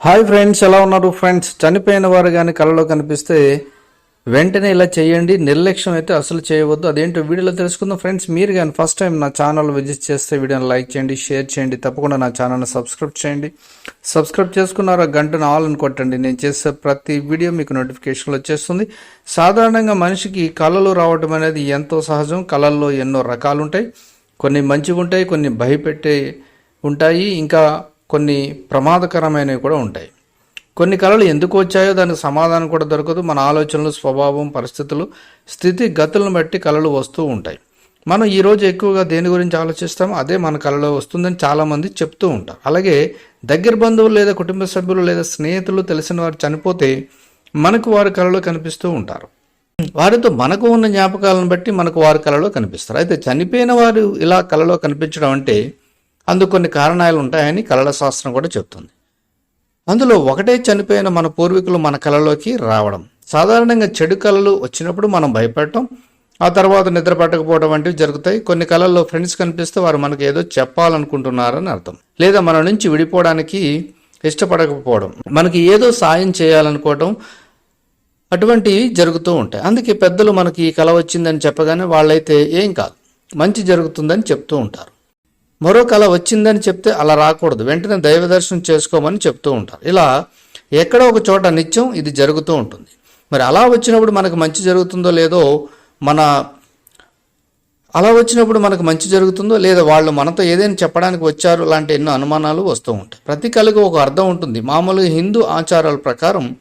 Hi friends ఎలా ఉన్నారు friends చనిపోయిన వారు కానీ కళలో కనిపిస్తే వెంటనే ఇలా చేయండి నిర్లక్ష్యం అయితే అసలు చేయవద్దు. అదేంటో వీడియోలో తెలుసుకుందాం. ఫ్రెండ్స్ మీరు కానీ ఫస్ట్ టైం నా ఛానల్ విజిట్ చేస్తే వీడియోని లైక్ చేయండి షేర్ చేయండి తప్పకుండా నా ఛానల్ని సబ్స్క్రైబ్ చేయండి. సబ్స్క్రైబ్ చేసుకున్నారా గంటను ఆల్ అని కొట్టండి. నేను చేసే ప్రతి వీడియో మీకు నోటిఫికేషన్లు వచ్చేస్తుంది. సాధారణంగా మనిషికి కళలు రావడం అనేది ఎంతో సహజం. కళల్లో ఎన్నో రకాలు ఉంటాయి. కొన్ని మంచిగా ఉంటాయి కొన్ని భయపెట్టే ఉంటాయి. ఇంకా కొన్ని ప్రమాదకరమైనవి కూడా ఉంటాయి. కొన్ని కళలు ఎందుకు వచ్చాయో దానికి సమాధానం కూడా దొరకదు. మన ఆలోచనలు స్వభావం పరిస్థితులు స్థితి గతులను బట్టి కళలు వస్తూ ఉంటాయి. మనం ఈరోజు ఎక్కువగా దేని గురించి ఆలోచిస్తామో అదే మన కళలో వస్తుందని చాలామంది చెప్తూ ఉంటారు. అలాగే దగ్గర బంధువులు లేదా కుటుంబ సభ్యులు లేదా స్నేహితులు తెలిసిన వారు చనిపోతే మనకు వారి కళలో కనిపిస్తూ ఉంటారు. వారితో మనకు ఉన్న జ్ఞాపకాలను బట్టి మనకు వారి కళలో కనిపిస్తారు. అయితే చనిపోయిన వారు ఇలా కళలో కనిపించడం అంటే అందుకు కొన్ని కారణాలు ఉంటాయని కళల శాస్త్రం కూడా చెప్తుంది. అందులో ఒకటే చనిపోయిన మన పూర్వీకులు మన కళలోకి రావడం. సాధారణంగా చెడు కళలు వచ్చినప్పుడు మనం భయపడటం ఆ తర్వాత నిద్ర పట్టకపోవడం వంటివి జరుగుతాయి. కొన్ని కళల్లో ఫ్రెండ్స్ కనిపిస్తే వారు మనకు ఏదో చెప్పాలనుకుంటున్నారని అర్థం. లేదా మన నుంచి విడిపోవడానికి ఇష్టపడకపోవడం. మనకి ఏదో సాయం చేయాలనుకోవడం అటువంటివి జరుగుతూ ఉంటాయి. అందుకే పెద్దలు మనకి ఈ కళ వచ్చిందని చెప్పగానే వాళ్ళైతే ఏం కాదు. మంచి జరుగుతుందని చెప్తూ ఉంటారు. మరో కళ వచ్చిందని చెప్తే అలా రాకూడదు. వెంటనే దైవ దర్శనం చేసుకోమని చెప్తూ ఉంటారు. ఇలా ఎక్కడో ఒక చోట నిత్యం ఇది జరుగుతూ ఉంటుంది. మరి అలా వచ్చినప్పుడు మనకు మంచి జరుగుతుందో లేదో మన అలా వచ్చినప్పుడు మనకు మంచి జరుగుతుందో లేదా వాళ్ళు మనతో ఏదైనా చెప్పడానికి వచ్చారు లాంటి ఎన్నో అనుమానాలు వస్తూ ఉంటాయి. ప్రతి కళకు ఒక అర్థం ఉంటుంది. మామూలుగా హిందూ ఆచారాల ప్రకారం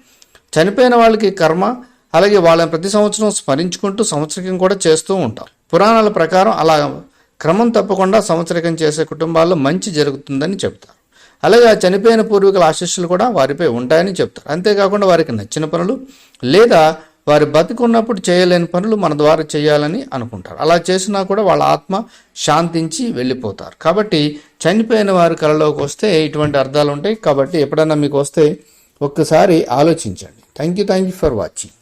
చనిపోయిన వాళ్ళకి కర్మ అలాగే వాళ్ళని ప్రతి సంవత్సరం స్మరించుకుంటూ సంవత్సరం కూడా చేస్తూ ఉంటారు. పురాణాల ప్రకారం అలా క్రమం తప్పకుండా సంవత్సరికం చేసే కుటుంబాల్లో మంచి జరుగుతుందని చెప్తారు. అలాగే ఆ చనిపోయిన పూర్వీకుల ఆశీస్సులు కూడా వారిపై ఉంటాయని చెప్తారు. అంతేకాకుండా వారికి నచ్చిన పనులు లేదా వారి బతికున్నప్పుడు చేయలేని పనులు మన ద్వారా చేయాలని అనుకుంటారు. అలా చేసినా కూడా వాళ్ళ ఆత్మ శాంతించి వెళ్ళిపోతారు. కాబట్టి చనిపోయిన వారి కళలోకి వస్తే ఇటువంటి అర్థాలు ఉంటాయి. కాబట్టి ఎప్పుడైనా మీకు వస్తే ఒక్కసారి ఆలోచించండి. Thank you thank you for watching